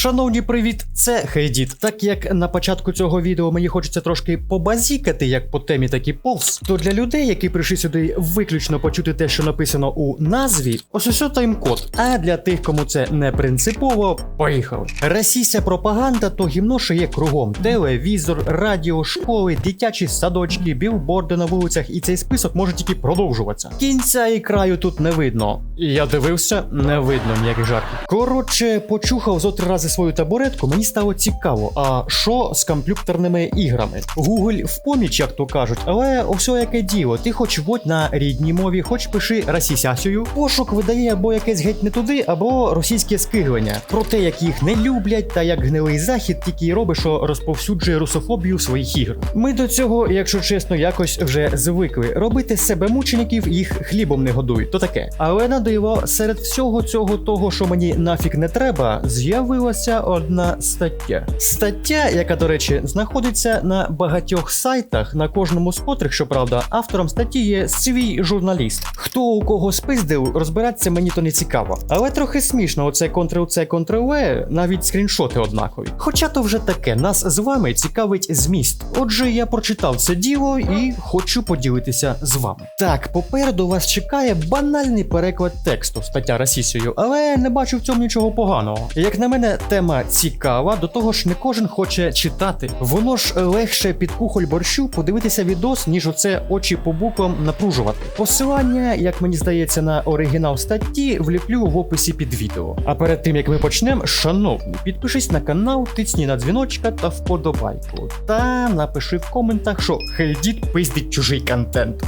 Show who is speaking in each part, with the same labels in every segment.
Speaker 1: Шановні, привіт, це Хейдіт. Так як на початку цього відео мені хочеться трошки побазікати, як по темі, так і повз, то для людей, які прийшли сюди виключно почути те, що написано у назві, ось ось тайм-код. А для тих, кому це не принципово, поїхали. Російська пропаганда то гімно, що є кругом: телевізор, радіо, школи, дитячі садочки, білборди на вулицях, і цей список може тільки продовжуватися. Кінця і краю тут не видно. Я дивився, не видно ніяких жартів. Коротше, почухав зо три рази свою табуретку, мені стало цікаво, а що з комп'ютерними іграми? Google в поміч, як то кажуть, але все яке діло. Ти хоч вводь на рідній мові, хоч пиши російсясею. Пошук видає або якесь геть не туди, або російське скиглення. Про те, як їх не люблять, та як гнилий захід тільки й робить, що розповсюджує русофобію своїх іграх. Ми до цього, якщо чесно, якось вже звикли. Робити себе мучеників їх хлібом не годують, то таке. Але на диво, серед всього цього того, що мені нафіг не треба, з'явилася одна стаття. Стаття, яка, до речі, знаходиться на багатьох сайтах, на кожному з котрих, щоправда, автором статті є свій журналіст. Хто у кого спиздив, розбиратися мені то не цікаво. Але трохи смішно, оце Ctrl-C, Ctrl-V, навіть скріншоти однакові. Хоча то вже таке, нас з вами цікавить зміст. Отже, я прочитав це діло і хочу поділитися з вами. Так, попереду вас чекає банальний переклад тексту, стаття російською, але не бачу в цьому нічого поганого. Як на мене, тема цікава, до того ж не кожен хоче читати. Воно ж легше під кухоль борщу подивитися відос, ніж оце очі по буквам напружувати. Посилання, як мені здається, на оригінал статті вліплю в описі під відео. А перед тим як ми почнемо, шановні, підпишись на канал, тисні на дзвіночка та вподобайку. Та напиши в коментах, що Хейдіт пиздить чужий контент.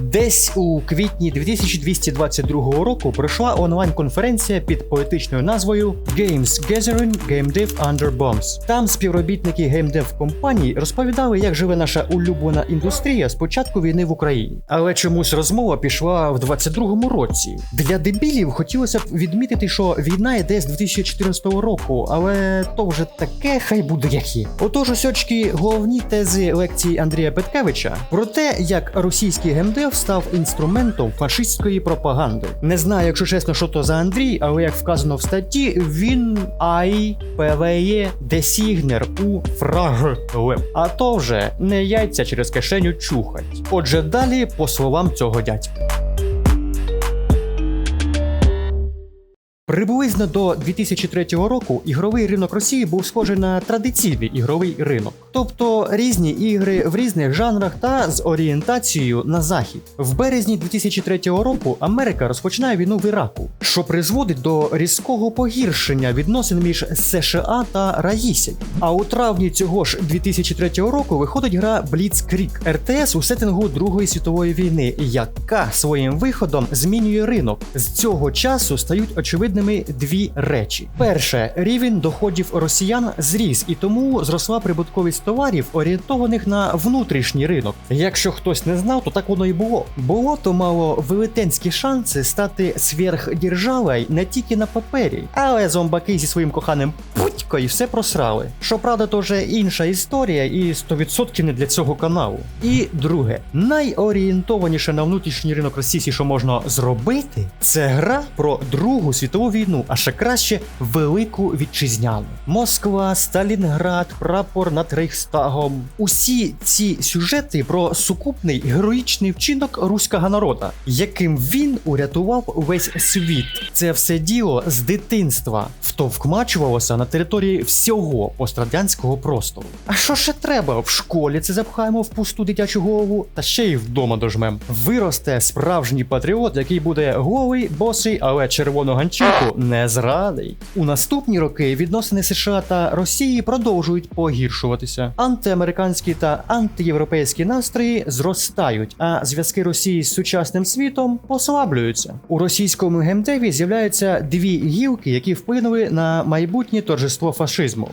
Speaker 1: Десь у квітні 2222 року пройшла онлайн-конференція під поетичною назвою Games Gathering Game Dev Under Bombs. Там співробітники геймдев компаній розповідали, як живе наша улюблена індустрія з початку війни в Україні. Але чомусь розмова пішла в 22-му році. Для дебілів хотілося б відмітити, що війна йде з 2014 року, але то вже таке хай буде як є. Отож, ось очки головні тези лекції Андрія Петкевича про те, як російський геймдев став інструментом фашистської пропаганди. Не знаю, якщо чесно, що то за Андрій, але як вказано в статті, він ай ПВЕ десігнер у фраг. А то вже не яйця через кишеню чухать. Отже, далі по словам цього дядька. Приблизно до 2003 року ігровий ринок Росії був схожий на традиційний ігровий ринок, тобто різні ігри в різних жанрах та з орієнтацією на захід. В березні 2003 року Америка розпочинає війну в Іраку, що призводить до різкого погіршення відносин між США та Раїсять. А у травні цього ж 2003 року виходить гра Blitzkrieg РТС у сеттингу Другої світової війни, яка своїм виходом змінює ринок. З цього часу стають очевидними дві речі: перше, рівень доходів росіян зріс, і тому зросла прибутковість товарів, орієнтованих на внутрішній ринок. Якщо хтось не знав, то так воно і було. Було то мало велетенські шанси стати сверхдержавою не тільки на папері, але зомбаки зі своїм коханим путькою все просрали. Щоправда, то вже інша історія, і 100% не для цього каналу. І друге, найорієнтованіше на внутрішній ринок Росії, що можна зробити, це гра про Другу світову війну, а ще краще велику вітчизняну. Москва, Сталінград, прапор над Рейхстагом. Усі ці сюжети про сукупний героїчний вчинок руського народа, яким він урятував весь світ. Це все діло з дитинства втовкмачувалося на території всього пострадянського простору. А що ще треба? В школі це запхаємо в пусту дитячу голову, та ще й вдома дожмем. Виросте справжній патріот, який буде голий, босий, але червону ганчірку не зрадить. У наступні роки відносини США та Росії продовжують погіршуватися. Антиамериканські та антиєвропейські настрої зростають, а зв'язки Росії з сучасним світом послаблюються. У російському гемдеві з'являються дві гілки, які вплинули на майбутнє торжество фашизму.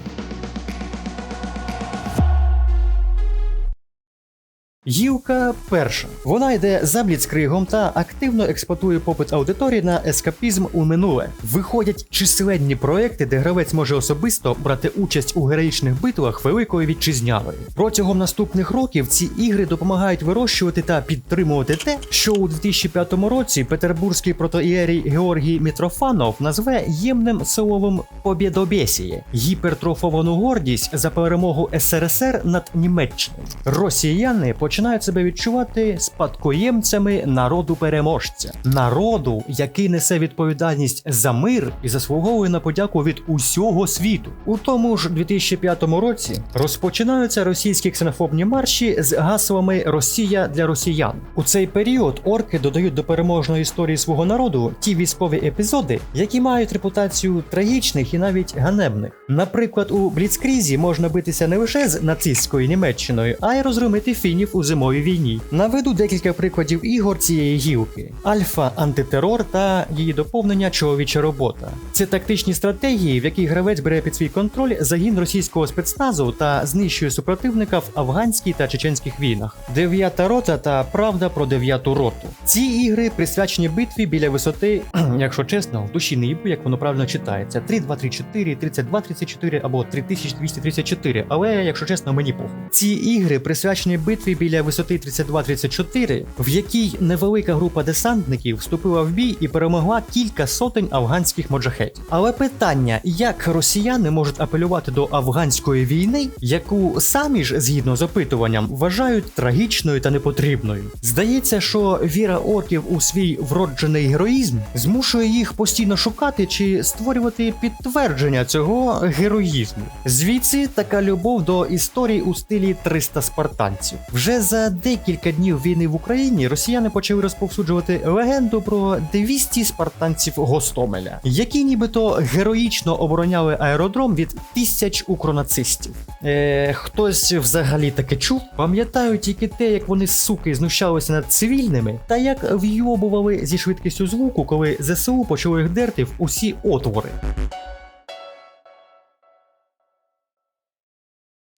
Speaker 1: Гілка перша. Вона йде за бліцкригом та активно експлуатує попит аудиторії на ескапізм у минуле. Виходять численні проекти, де гравець може особисто брати участь у героїчних битвах Великої Вітчизняної. Протягом наступних років ці ігри допомагають вирощувати та підтримувати те, що у 2005 році петербурзький протоіерій Георгій Мітрофанов назве ємним словом «побєдобєсіє» – гіпертрофовану гордість за перемогу СРСР над Німеччиною. Росіяни починають себе відчувати спадкоємцями народу переможця, народу, який несе відповідальність за мир і заслуговує на подяку від усього світу. У тому ж 2005 році розпочинаються російські ксенофобні марші з гаслами Росія для росіян. У цей період орки додають до переможної історії свого народу ті військові епізоди, які мають репутацію трагічних і навіть ганебних. Наприклад, у Бліцкрізі можна битися не лише з нацистською Німеччиною, а й розгромити фінів у зимовій війні. Наведу декілька прикладів ігор цієї гілки: Альфа антитерор та її доповнення чоловіча робота. Це тактичні стратегії, в яких гравець бере під свій контроль загін російського спецназу та знищує супротивника в афганській та чеченських війнах. Дев'ята рота та правда про дев'яту роту. Ці ігри присвячені битві біля висоти, якщо чесно, в душі не їбу, як воно правильно читається. 3, 2, 3, 4, 32, 34 або 3234, але якщо чесно, мені похуй. Ці ігри присвячені битві біля висоти 32-34, в якій невелика група десантників вступила в бій і перемогла кілька сотень афганських моджахетів. Але питання, як росіяни можуть апелювати до афганської війни, яку самі ж згідно з опитуванням вважають трагічною та непотрібною. Здається, що віра орків у свій вроджений героїзм змушує їх постійно шукати чи створювати підтвердження цього героїзму. Звідси така любов до історій у стилі 300 спартанців. Вже за декілька днів війни в Україні росіяни почали розповсюджувати легенду про 200 спартанців Гостомеля, які нібито героїчно обороняли аеродром від тисяч укронацистів. Е, хтось взагалі таке чув? Пам'ятаю тільки те, як вони суки знущалися над цивільними, та як вйобували зі швидкістю звуку, коли ЗСУ почали їх дерти в усі отвори.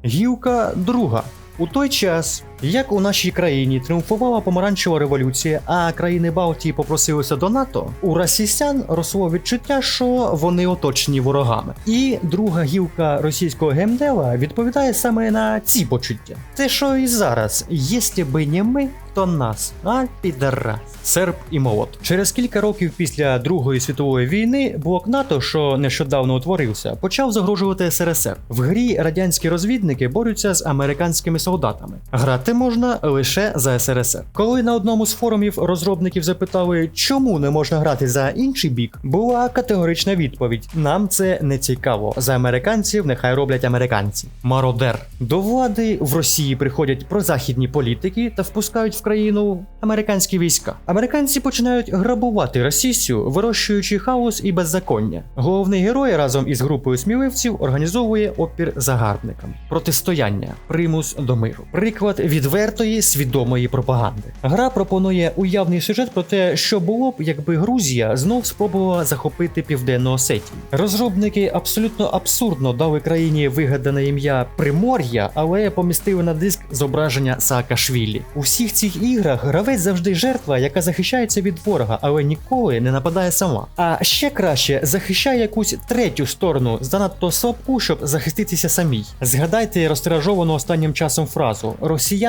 Speaker 1: Гілка друга. У той час, як у нашій країні тріумфувала помаранчева революція, а країни Балтії попросилися до НАТО, у росіян росло відчуття, що вони оточені ворогами. І друга гілка російського гемдева відповідає саме на ці почуття. Те, що і зараз, якщо би не ми, то нас, а підара. Серб і молот. Через кілька років після Другої світової війни блок НАТО, що нещодавно утворився, почав загрожувати СРСР. В грі радянські розвідники борються з американськими солдатами. Грати можна лише за СРСР. Коли на одному з форумів розробників запитали, чому не можна грати за інший бік, була категорична відповідь: нам це не цікаво. За американців нехай роблять американці. Мародер до влади в Росії приходять прозахідні політики та впускають в країну американські війська. Американці починають грабувати Росію, вирощуючи хаос і беззаконня. Головний герой разом із групою сміливців організовує опір загарбникам, протистояння, примус до миру. Приклад відвертої свідомої пропаганди. Гра пропонує уявний сюжет про те, що було б, якби Грузія знов спробувала захопити південну Осетію. Розробники абсолютно абсурдно дали країні вигадане ім'я Примор'я, але помістили на диск зображення Саакашвілі. У всіх цих іграх гравець завжди жертва, яка захищається від ворога, але ніколи не нападає сама. А ще краще захищає якусь третю сторону, занадто слабку, щоб захиститися самій. Згадайте розтиражовану останнім часом фразу: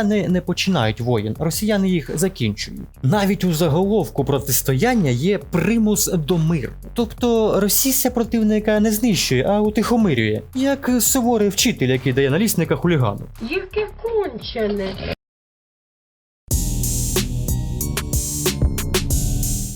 Speaker 1: Росіяни не починають воїн, росіяни їх закінчують. Навіть у заголовку протистояння є примус до миру. Тобто російська противника не знищує, а утихомирює, як суворий вчитель, який дає налісника хулігану.
Speaker 2: Яке кончене.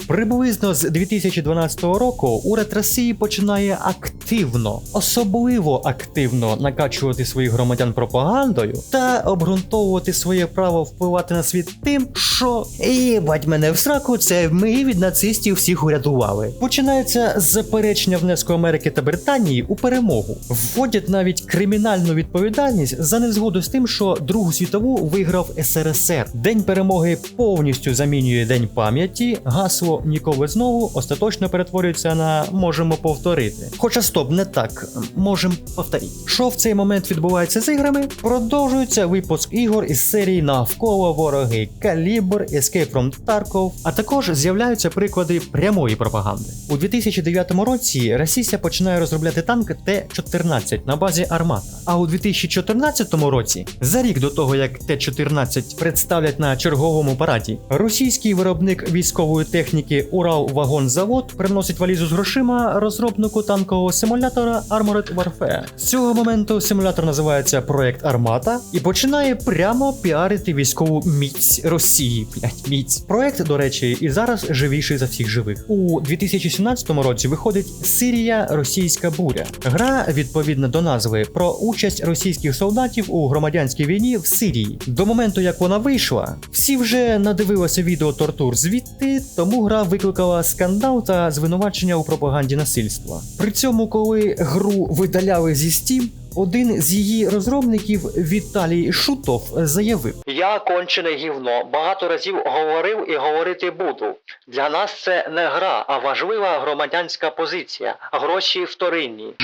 Speaker 1: Приблизно з 2012 року уряд Росії починає активно, особливо активно накачувати своїх громадян пропагандою та обґрунтовувати своє право впливати на світ тим, що їбать мене в сраку, це ми від нацистів всіх урятували. Починається заперечення внеску Америки та Британії у перемогу. Вводять навіть кримінальну відповідальність за незгоду з тим, що Другу світову виграв СРСР. День перемоги повністю замінює день пам'яті, гасло ніколи знову остаточно перетворюється на можемо повторити. Хоча стоп, не так, можемо повторити. Що в цей момент відбувається з іграми? Продовжується випуск ігор із серії навколо вороги Калібр, Escape from Tarkov, а також з'являються приклади прямої пропаганди. У 2009 році Росія починає розробляти танк Т-14 на базі Армата. А у 2014 році, за рік до того як Т-14 представлять на черговому параді, російський виробник військової техніки Урал-Вагонзавод приносить валізу з грошима розробнику танкового симулятора Armored Warfare. З цього моменту симулятор називається Проект Армата і починає прямо піарити військову міць Росії. Блять, міць. Проект, до речі, і зараз живіший за всіх живих. У 2017 році виходить Сирія Російська буря. Гра відповідно до назви про участь російських солдатів у громадянській війні в Сирії. До моменту, як вона вийшла, всі вже надивилися відео тортур звідти, тому гра викликала скандал та звинувачення у пропаганді насильства. При цьому, коли гру видаляли зі Steam, один з її розробників Віталій Шутов заявив: Я кончене гівно. Багато разів говорив і говорити буду. Для нас це не гра, а важлива громадянська позиція. Гроші вторинні.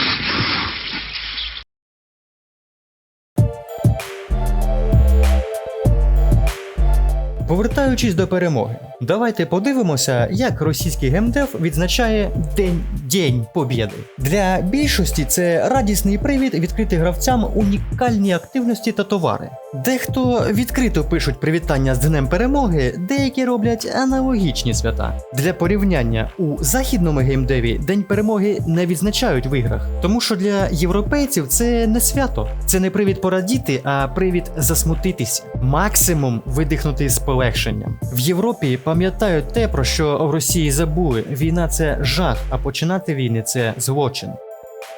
Speaker 1: Повертаючись до перемоги, давайте подивимося, як російський геймдев відзначає День День Побєди. Для більшості це радісний привід відкрити гравцям унікальні активності та товари. Дехто відкрито пишуть привітання з Днем Перемоги, деякі роблять аналогічні свята. Для порівняння у західному геймдеві День перемоги не відзначають в іграх, тому що для європейців це не свято, це не привід порадіти, а привід засмутитися. Максимум видихнути з полегшенням. В Європі пам'ятають те, про що в Росії забули: війна це жах, а починати війни це злочин.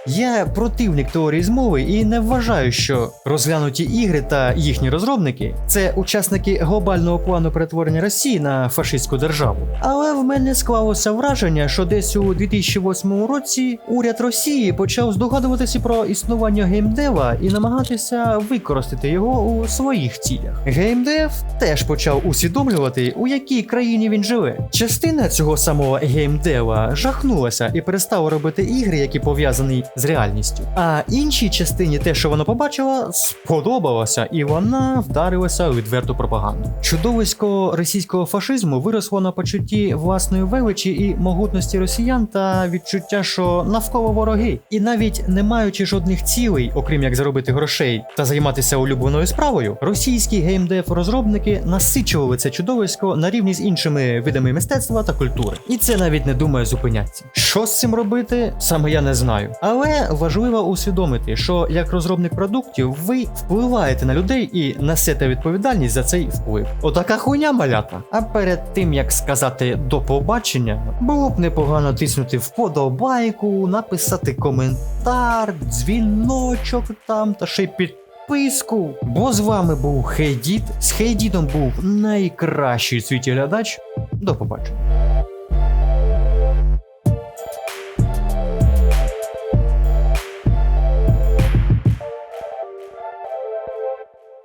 Speaker 1: Я противник теорії змови і не вважаю, що розглянуті ігри та їхні розробники це учасники глобального плану перетворення Росії на фашистську державу. Але в мене склалося враження, що десь у 2008 році уряд Росії почав здогадуватися про існування геймдева і намагатися використати його у своїх цілях. Геймдев теж почав усвідомлювати, у якій країні він живе. Частина цього самого геймдева жахнулася і перестала робити ігри, які пов'язані з реальністю. А іншій частині те, що вона побачила, сподобалося, і вона вдарилася у відверту пропаганду. Чудовисько російського фашизму виросло на почутті власної величі і могутності росіян та відчуття, що навколо вороги, і навіть не маючи жодних цілей, окрім як заробити грошей та займатися улюбленою справою, російські геймдев-розробники насичували це чудовисько на рівні з іншими видами мистецтва та культури. І це навіть не думає зупинятися. Що з цим робити, саме я не знаю. Але важливо усвідомити, що як розробник продуктів ви впливаєте на людей і несете відповідальність за цей вплив. Отака хуйня малята. А перед тим як сказати до побачення, було б непогано тиснути вподобайку, написати коментар, дзвіночок там та ще й підписку. Бо з вами був Хейдіт. З Хейдітом був найкращий світі глядач. До побачення.